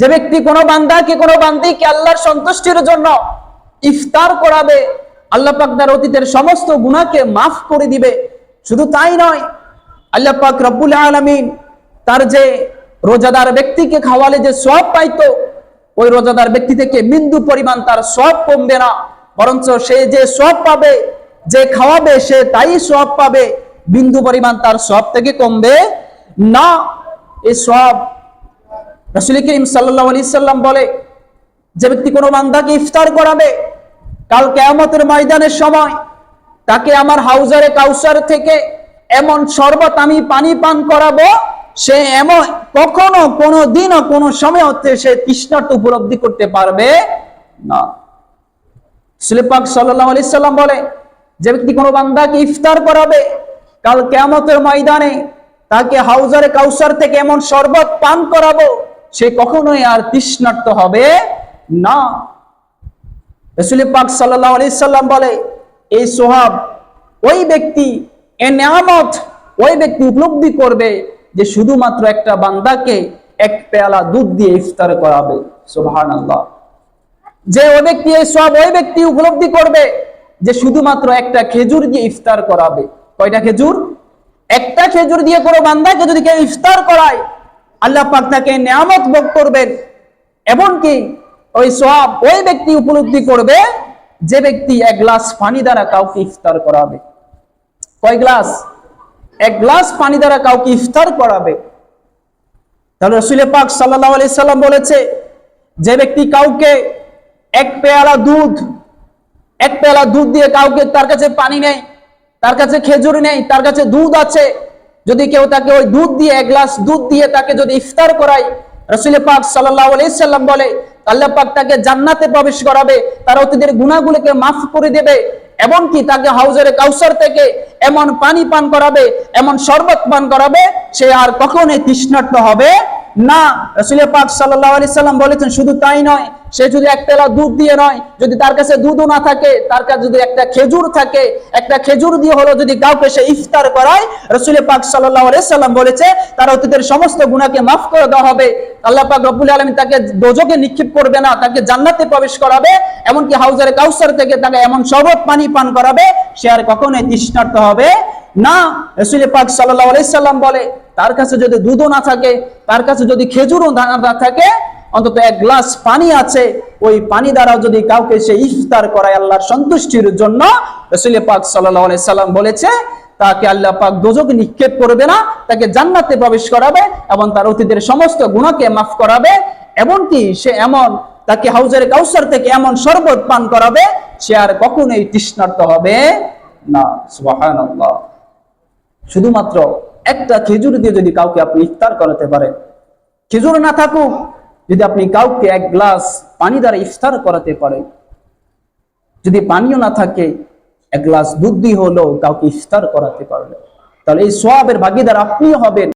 যে ব্যক্তি কোনো বান্দাকে, কোনো বান্দিকে আল্লাহর সন্তুষ্টির জন্য ইফতার করাবে, আল্লাহ পাক তার অতীতের সমস্ত গুনাহকে মাফ করে দিবে। শুধু তাই নয়, আল্লাহ পাক রব্বুল আলামিন তার যে রোজাদার ব্যক্তিকে খাওয়ালে যে সব পাইতো, ওই রোজাদার ব্যক্তি থেকে বিন্দু পরিমাণ তার সব কমবে না। বরঞ্চ সে যে সব পাবে, যে খাওয়াবে, সে তাই সব পাবে। বিন্দু পরিমাণ তার সব থেকে কমবে না। এই সব রসুল করিম সাল্লাহ আলি সাল্লাম বলে, যে ব্যক্তি কোনো বান্দাকে ইফতার করাবে, কাল কেয়ামতের ময়দানের সময় তাকে আমার হাউজারে কাউসার থেকে এমন শরবত আমি পানি পান করাবো, সে এমন কখনো কোনো দিনও কোনো সময় হতে সে তৃষ্ণার্ত উপলব্ধি করতে পারবে না। সুলেপাক সাল্লাহ আলি সাল্লাম বলে, যে ব্যক্তি কোনো বান্দাকে ইফতার করাবে, কাল কেয়ামতের ময়দানে তাকে হাউজারে কাউসার থেকে এমন শরবত পান করাবো সে কখনোই আর তৃষ্ণার্ত হবে না। রসুল পাক সাল্লাহ আলি সাল্লাম বলে, এই সোহাব, ওই ব্যক্তি, এ নেয়ামত, ওই ব্যক্তি উপলব্ধি করবে যে শুধুমাত্র একটা বান্দাকে এক পেয়ালা দুধ দিয়ে ইফতার করাবে। সোহান যে ওই ব্যক্তি, এই সব ওই ব্যক্তি উপলব্ধি করবে যে শুধুমাত্র একটা খেজুর দিয়ে ইফতার করাবে। কয়টা খেজুর? একটা খেজুর দিয়ে কোনো বান্দাকে যদি কেউ ইফতার করায় আল্লাহ পাক তাকে নিয়ামত ভোগ করবেন। এমনকি ওই সব ওই ব্যক্তি উপলব্ধি করবে যে ব্যক্তি এক গ্লাস পানি দ্বারা কাউকে ইফতার করাবে। কয় গ্লাস? এক গ্লাস পানি দ্বারা কাউকে ইফতার করাবে। তাহলে রসুল পাক সাল্লাহ আলি সাল্লাম বলেছে, যে ব্যক্তি কাউকে এক পেয়ালা দুধ, এক পেয়ালা দুধ দিয়ে কাউকে তার কাছে পানি নেই তার কাছে খেজুর নেই তার কাছে দুধ আছে যদি কেউ তাকে ওই দুধ দিয়ে, এক গ্লাস দুধ দিয়ে তাকে যদি ইফতার করায়, রসুল পাক সাল্লাম বলে, আল্লাহ পাক তাকে জান্নাতে প্রবেশ করাবে, তার অতীতের গুণাগুলোকে মাফ করে দেবে, এমনকি তাকে হাউজের কাউসার থেকে এমন পানি পান করাবে, এমন শরবত পান করাবে, সে আর কখনোই তৃষ্ণার্ত হবে না রসুল পাক সাল্লাহ আলি সাল্লাম বলেছেন শুধু তাই নয়, সে যদি এক পেলা দুধ দিয়ে নয়, যদি তার কাছে দুধও না থাকে, তার কাছে যদি একটা খেজুর থাকে, একটা খেজুর দিয়ে হলো যদি কাউকে সে ইফতার করায় রসুল পাক সাল্লাহ আলি সাল্লাম বলেছে, তার অতীতের সমস্ত গুণাকে মাফ করে দেওয়া হবে। আল্লাহ পাক রব্বুল আলমী তাকে দোজকে নিক্ষেপ করবে না, তাকে জান্নাতে প্রবেশ করাবে, এমনকি হাউজারে কাউসার থেকে তাকে এমন শরবত পানি পান করাবে, সে আর কখনোই তৃষ্ণার্ত হবে না রসুল পাক সাল্লাহ আলি সাল্লাম বলে, তার কাছে যদি দুধও না থাকে, তার কাছে যদি খেজুরও না থাকে, অন্তত এক গ্লাস পানি আছে, ওই পানি দ্বারা যদি কাউকে সে ইফতার করায় আল্লাহর সন্তুষ্টির জন্য রসুল পাক সাল্লাহ আলি সাল্লাম বলেছে, তাকে আল্লাহ পাক দোজক নিক্ষেপ করবে না, তাকে জান্নাতে প্রবেশ করাবে এবং তার অতীতের সমস্ত গুণাকে মাফ করাবে, এমনকি সে এমন, তাকে হাউজারে কাউসার থেকে এমন শরবত পান করাবে, সে আর কখনোই তৃষ্ণার্ত হবে না। সুবহানাল্লাহ। শুধুমাত্র একটা খেজুর দিয়ে যদি কাউকে আপনি ইফতার করাতে পারেন খেজুর না থাকুক, যদি আপনি কাউকে এক গ্লাস পানি দ্বারা ইফতার করাতে পারেন যদি পানিও না থাকে, এক গ্লাস দুধ দিয়ে হলেও কাউকে ইফতার করাতে পারলেন তাহলে এই সোয়াবের ভাগিদার আপনিও হবেন